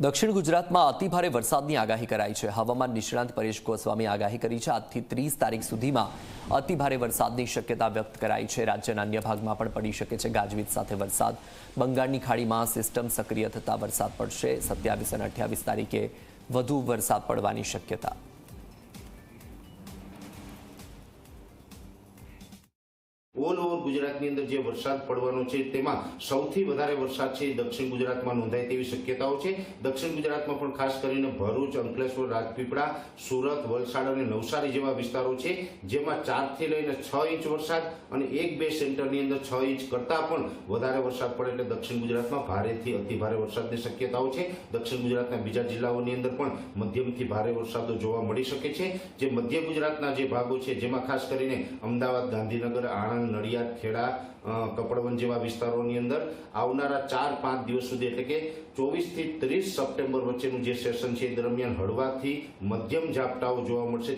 દક્ષિણ ગુજરાતમાં અતિભારે વરસાદની આગાહી કરાઈ છે. હવામાન નિષ્ણાંત પરેશ ગોસ્વામી આગાહી કરી છે. આજથી ત્રીસ તારીખ સુધીમાં અતિભારે વરસાદની શક્યતા વ્યક્ત કરાઈ છે. રાજ્યના અન્ય ભાગમાં પણ પડી શકે છે ગાજવીજ સાથે વરસાદ. બંગાળની ખાડીમાં સિસ્ટમ સક્રિય થતા વરસાદ પડશે. સત્યાવીસ અને અઠ્યાવીસ તારીખે વધુ વરસાદ પડવાની શક્યતા. ઓલ ઓવર ગુજરાતની અંદર જે વરસાદ પડવાનો છે તેમાં સૌથી વધારે વરસાદ છે દક્ષિણ ગુજરાતમાં નોંધાય તેવી શક્યતાઓ છે. દક્ષિણ ગુજરાતમાં પણ ખાસ કરીને ભરૂચ, અંકલેશ્વર, રાજપીપળા, સુરત, વલસાડ અને નવસારી જેવા વિસ્તારો છે, જેમાં ચારથી લઈને છ ઇંચ વરસાદ અને એક બે સેન્ટરની અંદર છ ઇંચ કરતાં પણ વધારે વરસાદ પડે એટલે દક્ષિણ ગુજરાતમાં ભારેથી અતિભારે વરસાદની શક્યતાઓ છે. દક્ષિણ ગુજરાતના બીજા જિલ્લાઓની અંદર પણ મધ્યમથી ભારે વરસાદો જોવા મળી શકે છે. જે મધ્ય ગુજરાતના જે ભાગો છે, જેમાં ખાસ કરીને અમદાવાદ, ગાંધીનગર, આણંદ નડિયાદ ખેડા અ, કપડવંજ જેવા વિસ્તારોની અંદર આવનારા ચાર પાંચ દિવસ સુધી એટલે કે ચોવીસથી ત્રીસ સપ્ટેમ્બર વચ્ચેનું જે સેશન છે એ દરમિયાન હળવાથી મધ્યમ ઝાપટાઓ જોવા મળશે.